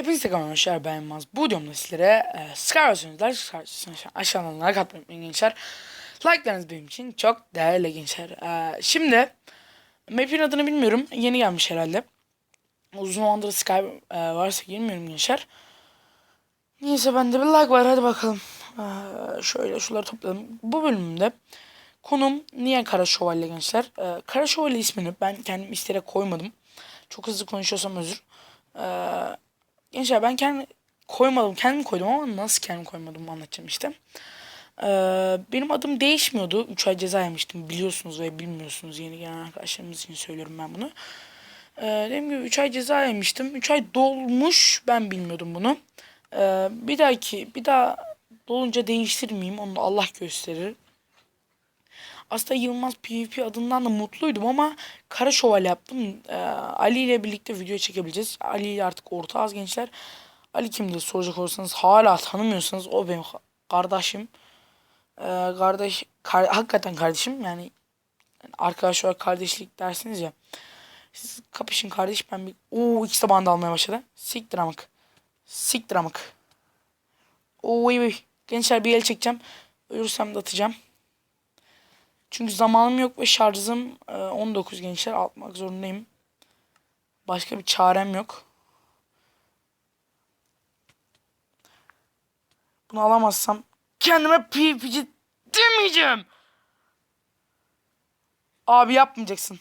Hepinize hoş geldiniz. Ben Yılmaz. Bu videomda sizlere e, Skywars oyuncular aşağıdan like atmayı unutmayın gençler. Like'larınız benim için çok değerli gençler. E, şimdi map'in adını bilmiyorum. Yeni gelmiş herhalde. Uzun zamandır Sky e, varsa girmiyorum gençler. Neyse bende bir like var hadi bakalım. E, şöyle şunları toplayalım. Bu bölümde konum niye Kara Şövalye gençler? E, Kara Şövalye ismini ben kendim isteyerek koymadım. Çok hızlı konuşuyorsam özür. Eee Gençler ben kendim koymadım. Kendim koydum ama nasıl kendim koymadım anlatacağım işte. Ee, benim adım değişmiyordu. 3 ay ceza yemiştim. Biliyorsunuz ve bilmiyorsunuz. Yeni gelen arkadaşlarımız için söylüyorum ben bunu. Ee, dediğim gibi 3 ay ceza yemiştim. 3 ay dolmuş. Ben bilmiyordum bunu. Ee, bir dahaki bir daha dolunca değiştirmeyeyim. Onu Allah gösterir. Aslında Yılmaz PvP adından da mutluydum ama Kara Şövalye yaptım. Ee, Ali ile birlikte video çekebileceğiz. Ali ile artık orta az gençler. Ali kimdir soracak olursanız hala tanımıyorsanız o benim kardeşim. Ee, kardeş kar, hakikaten kardeşim yani, arkadaş olarak kardeşlik dersiniz ya. Siz kapışın kardeş ben bir Oo ikisi de bana almaya başladı. Siktir amık. Siktir amık. Oo iyi Gençler bir el çekeceğim. Ölürsem de atacağım. Çünkü zamanım yok ve şarjım 19 gençler atmak zorundayım. Başka bir çarem yok. Bunu alamazsam kendime PvP'ci demeyeceğim. Abi yapmayacaksın.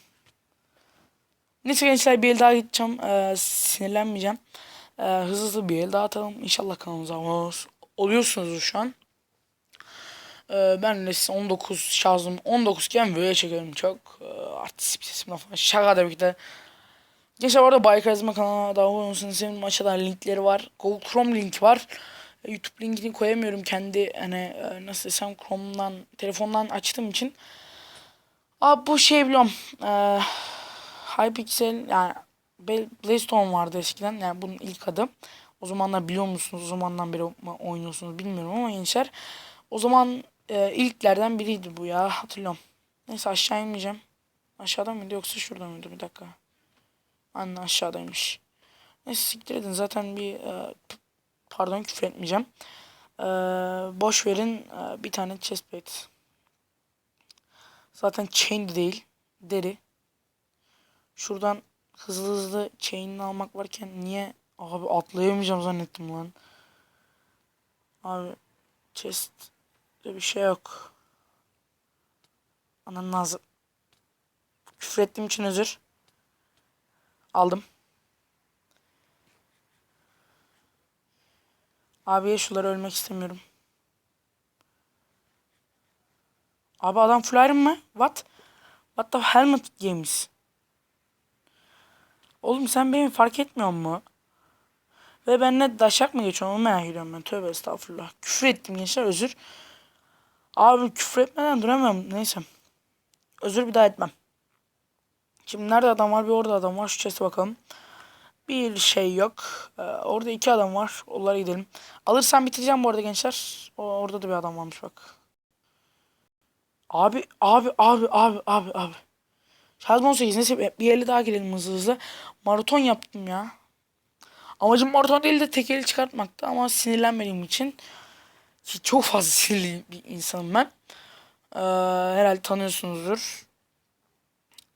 Neyse gençler bir el daha gideceğim. Ee, sinirlenmeyeceğim. Ee, hızlı hızlı bir el daha atalım. İnşallah kanalımıza oluyorsunuz şu an. Ee, ben de 19 şarjım 19 iken böyle çekerim çok e, artist sesimle falan şaka tabii ki de. Gençler orada Baykarizma kanalına da abone olursanız senin aşağıdan linkleri var. Google Chrome linki var. YouTube linkini koyamıyorum kendi hani e, nasıl desem Chrome'dan telefondan açtığım için. Abi bu şey biliyorum. E, Hypixel yani Blaystone vardı eskiden yani bunun ilk adı. O zamanlar biliyor musunuz? O zamandan beri oynuyorsunuz bilmiyorum ama gençler. O zaman e, ilklerden biriydi bu ya hatırlıyorum. Neyse aşağı inmeyeceğim. Aşağıda mıydı yoksa şurada mıydı bir dakika. Anne aşağıdaymış. Neyse siktir edin zaten bir e, pardon küfür etmeyeceğim. E, boş verin e, bir tane chestplate. Zaten chain de değil. Deri. Şuradan hızlı hızlı chain'ini almak varken niye abi atlayamayacağım zannettim lan. Abi chest Böyle bir şey yok. Ananın ağzı. Küfür ettiğim için özür. Aldım. Abiye şuları ölmek istemiyorum. Abi adam full iron mı? What? What the helmet games? Oğlum sen beni fark etmiyor mu? Ve ben ne daşak mı geçiyorum onu merak ediyorum ben. Tövbe estağfurullah. Küfür ettim gençler özür. Abi küfür etmeden duramıyorum. Neyse. Özür bir daha etmem. Şimdi nerede adam var? Bir orada adam var. Şu chest'e bakalım. Bir şey yok. Ee, orada iki adam var. Onlara gidelim. Alırsam bitireceğim bu arada gençler. O, orada da bir adam varmış bak. Abi abi abi abi abi abi. Şarj 18 neyse bir eli daha girelim hızlı hızlı. Maraton yaptım ya. Amacım maraton değil de tek eli çıkartmaktı ama sinirlenmediğim için ki çok fazla sinirli bir insanım ben. Ee, herhalde tanıyorsunuzdur.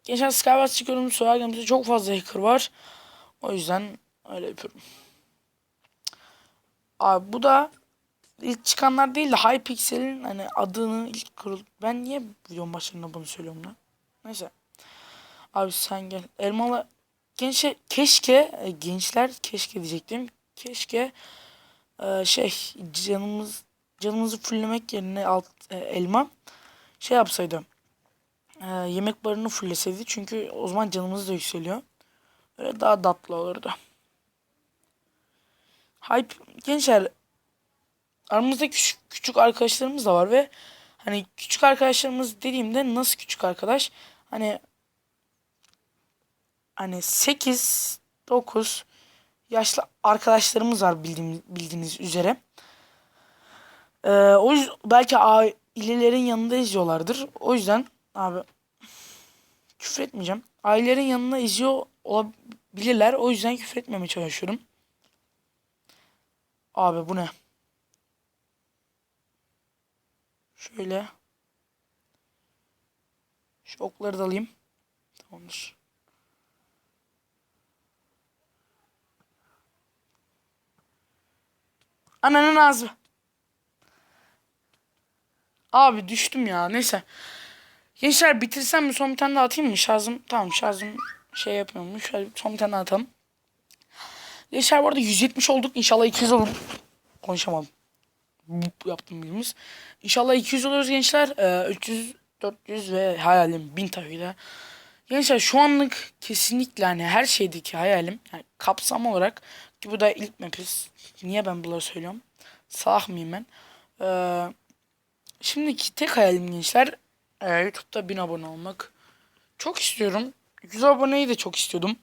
Geçen Skywars çıkıyorum. Soyargamızda çok fazla hacker var. O yüzden öyle yapıyorum. Abi bu da ilk çıkanlar değil de Hypixel'in hani adını ilk kurul. Ben niye videonun başlarında bunu söylüyorum lan? Neyse. Abi sen gel. Elmalı gençler keşke e, gençler keşke diyecektim. Keşke e, şey canımız canımızı fulllemek yerine alt e, elma şey yapsaydı. E, yemek barını fulleseydi. Çünkü o zaman canımız da yükseliyor. Öyle daha tatlı olurdu. Hype gençler aramızda küçük, küçük arkadaşlarımız da var ve hani küçük arkadaşlarımız dediğimde nasıl küçük arkadaş? Hani hani 8 9 yaşlı arkadaşlarımız var bildiğimiz, bildiğiniz üzere. Ee, o belki ailelerin yanında izliyorlardır. O yüzden abi küfür etmeyeceğim. Ailelerin yanında izliyor olabilirler. O yüzden küfür etmemeye çalışıyorum. Abi bu ne? Şöyle. Şu okları da alayım. Tamamdır. Ananın ağzı. Abi düştüm ya. Neyse. Gençler bitirsem mi son bir tane daha atayım mı? Şarjım tamam şarjım şey yapmıyormuş. Şöyle son bir tane daha atalım. Gençler bu arada 170 olduk. İnşallah 200 olur. Konuşamadım. Bup yaptım birimiz. İnşallah 200 oluruz gençler. Ee, 300, 400 ve hayalim 1000 tabii. Gençler şu anlık kesinlikle hani her şeydeki hayalim yani kapsam olarak ki bu da ilk map'iz. Niye ben bunları söylüyorum? Salak mıyım ben? Ee, şimdiki tek hayalim gençler e, YouTube'da 1000 abone olmak. Çok istiyorum. 100 aboneyi de çok istiyordum.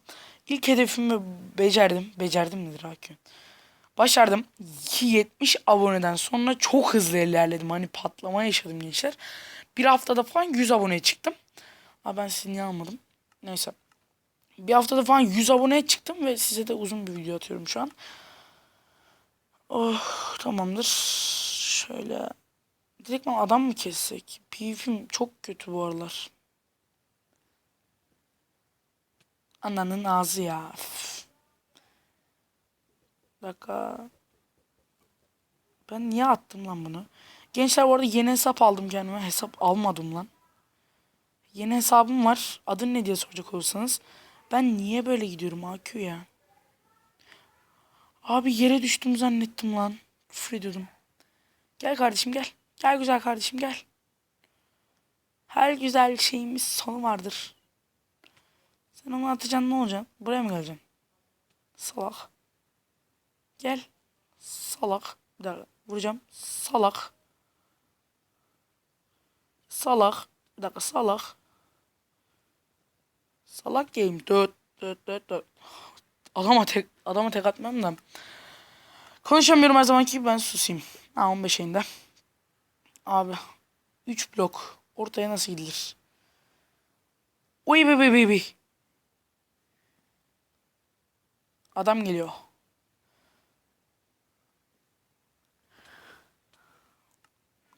İlk hedefimi becerdim. Becerdim nedir Hakan? Başardım. 70 aboneden sonra çok hızlı ilerledim. Hani patlama yaşadım gençler. Bir haftada falan 100 aboneye çıktım. Aa ben sizi almadım? Neyse. Bir haftada falan 100 aboneye çıktım ve size de uzun bir video atıyorum şu an. Oh tamamdır. Şöyle. Direkt adam mı kessek? PvP'm çok kötü bu aralar. Ananın ağzı ya. Üf. Dakika. Ben niye attım lan bunu? Gençler bu arada yeni hesap aldım kendime. Hesap almadım lan. Yeni hesabım var. Adın ne diye soracak olursanız. Ben niye böyle gidiyorum AQ ya? Abi yere düştüm zannettim lan. Küfür ediyordum. Gel kardeşim gel. Gel güzel kardeşim gel. Her güzel şeyimiz sonu vardır. Sen onu atacaksın ne olacak? Buraya mı geleceksin? Salak. Gel. Salak. Bir dakika. Vuracağım. Salak. Salak. Bir dakika salak. Salak game. Dört. Dört. Dört. Dört. Adama tek, adama tek atmam da. Konuşamıyorum her zamanki gibi ben susayım. Ha 15 ayında. Abi. 3 blok. Ortaya nasıl gidilir? Uy be be be be. Adam geliyor.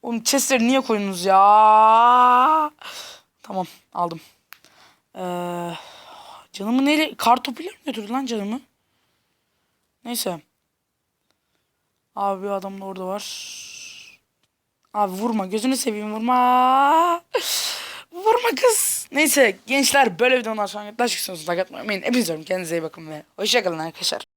Oğlum chestleri niye koyuyorsunuz ya? Tamam aldım. Ee, canımı neyle? Kartopuyla mı götürdü lan canımı? Neyse. Abi adam da orada var. Abi vurma gözünü seveyim vurma. Vurma kız. Neyse gençler böyle videodan sonra yaklaşık sonsuza katmayın. Hepinize kendinize iyi bakın ve hoşçakalın arkadaşlar.